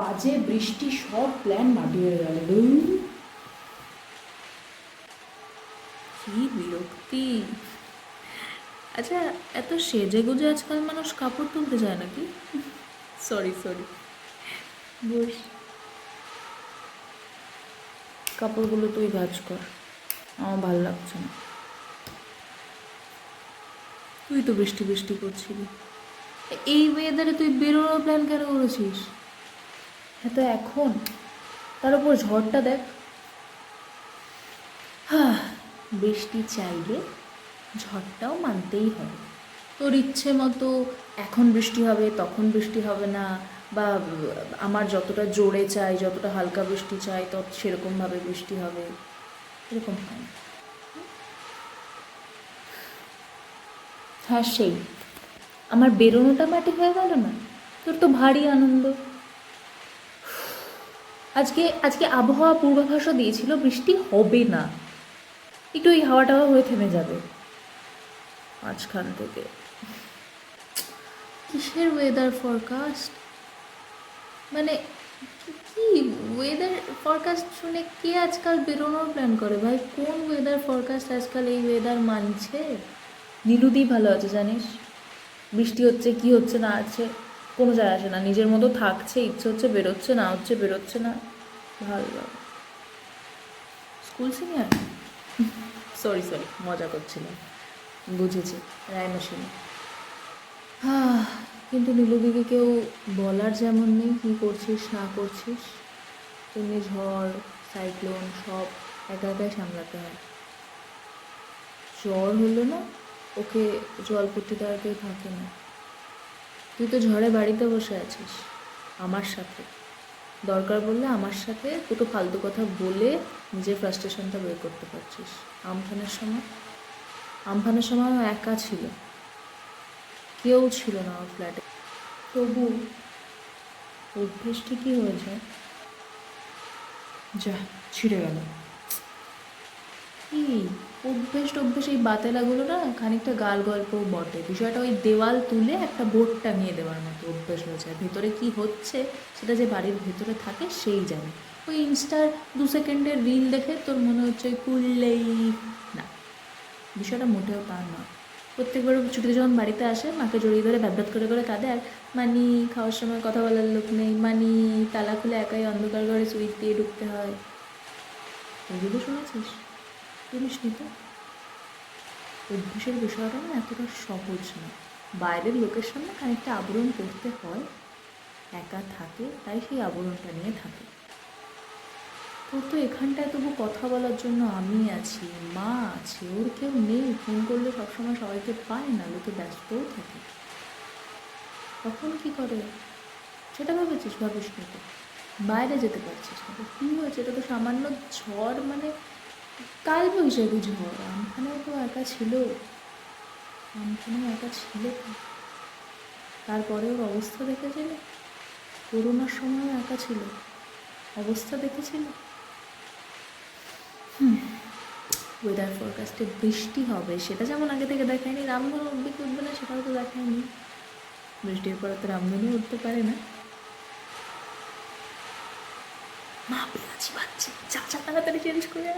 বাজে বৃষ্টি, সব প্ল্যান মাটি হয়ে গেল। কি বিরক্তি। আচ্ছা এত সেজে গুজে আজকাল মানুষ কাপড় তুলতে যায় নাকি? Sorry sorry boss. কাপড়গুলো তুই ভাজ কর। আমার ভালো লাগছে না। তুই তো বৃষ্টি বৃষ্টি করছিলি। এই ওয়েদারে তুই বেরোনোর প্ল্যান কেন করেছিস? হ্যাঁ তো এখন? তার উপর ঝড়টা দেখ। হ্যাঁ বৃষ্টি চাইলে ঝড়টাও মানতেই হবে। তোর ইচ্ছে মতো এখন বৃষ্টি হবে, তখন বৃষ্টি হবে না, বা আমার যতটা জোরে চাই, যতটা হালকা বৃষ্টি চাই, তত সেরকমভাবে বৃষ্টি হবে। এরকম হয়। হ্যাঁ সেই। আমার বেরোনোটা মাটি হয়ে গেল না? তোর তো ভারী আনন্দ। আজকে আজকে আবহাওয়া পূর্বাভাসও দিয়েছিল বৃষ্টি হবে না। একটু এই হাওয়া টাওয়া হয়ে থেমে যাবে। মাঝখান থেকে। কিসের ওয়েদার ফরকাস্ট মানে কি ওয়েদার ফরকাস্ট শুনে কে আজকাল বেরোনোর প্ল্যান করে? ভাই কোন ওয়েদার ফরকাস্ট আজকাল এই ওয়েদার মানছে? নীলুদি ভালো আছে জানিস? বৃষ্টি হচ্ছে কি হচ্ছে না আছে? কোনো যায় আসে না। নিজের মতো থাকছে, ইচ্ছে হচ্ছে বেরোচ্ছে না, হচ্ছে বেরোচ্ছে না। ভালো লাগে। স্কুল সিনিয়র সরি সরি মজা করছিলাম। বুঝেছি রায়মাসিনী হ্যাঁ কিন্তু নীলুদিকে কেউ বলার যেমন নেই, কী করছিস, না করছিস। তেমনি ঝড় সাইক্লোন সব একা একাই সামলাতে হয়। জ্বর হলো না, ওকে দেওয়ার কেউ থাকে না। তুই তো ঝড়ে বাড়িতে বসে আছিস। আমার সাথে। দরকার বললে আমার সাথে দুটো ফালতু কথা বলে নিজের ফ্রাস্ট্রেশনটা বের করতে পারছিস। আমফানের সময়? আমফানের সময় একা ছিল। কেউ ছিল না ওর ফ্ল্যাটে তবু অভ্যেস ঠিকই হয়েছে? যা, ছিঁড়ে গেল। কি অভ্যেস অভ্যেস এই বাতেলাগুলো না খানিকটা গাল গল্প বটে। বিষয়টা ওই দেওয়াল তুলে একটা বোর্ড টাঙিয়ে দেওয়ার মতো অভ্যেস হয়েছে আর ভেতরে কি হচ্ছে সেটা যে বাড়ির ভেতরে থাকে সেই জানে। ওই ইনস্টার দু সেকেন্ডের রিল দেখে তোর মনে হচ্ছে ওই কুললেই না। বিষয়টা মোটেও তা নয়। প্রত্যেকবার ছুটিতে যখন বাড়িতে আসে, মাকে জড়িয়ে ধরে ব্যাব্যাত করে করে কাঁদে আর মানি খাওয়ার সময় কথা বলার লোক নেই, মানি তালা খুলে একাই অন্ধকার ঘরে সুইচ দিয়ে ঢুকতে হয়। এগুলো শুনেছিস? শুনিস নি তো অভ্যেসের বিষয়টা না এতটা সহজ না। বাইরের লোকের সামনে খানিকটা আবরণ করতে হয়, একা থাকে, তাই সেই আবরণটা নিয়ে থাকে। তোর তো এখানটায় তবু কথা বলার জন্য আমি আছি, মা আছে, ওর কেউ নেই, ফোন করলে সবসময় সবাইকে পায় না, লোকে ব্যস্তও থাকে। তখন কি করে? সেটা ভেবেছিস, ভাবিস নি বাইরে যেতে পারছিস না কী হয়েছে? এটা তো সামান্য ঝড় মানে কাল বৈশাখী ঝড় আমখানেও তো একা ছিল। আমখানেও একা ছিল তারপরে ওর অবস্থা দেখেছিলে করোনার সময়ও একা ছিল। অবস্থা দেখেছিল ওয়েদার ফোরকাস্টে বৃষ্টি হবে। সেটা যেমন আগে থেকে দেখায়নি, রামধনু উঠবে কি উঠবে না সেটাও তো দেখায়নি। বৃষ্টির পরে তো রামধনু উঠতে পারে না। মা, পেঁয়াজি পাচ্ছে চা চা তাড়াতাড়ি চেঞ্জ করে।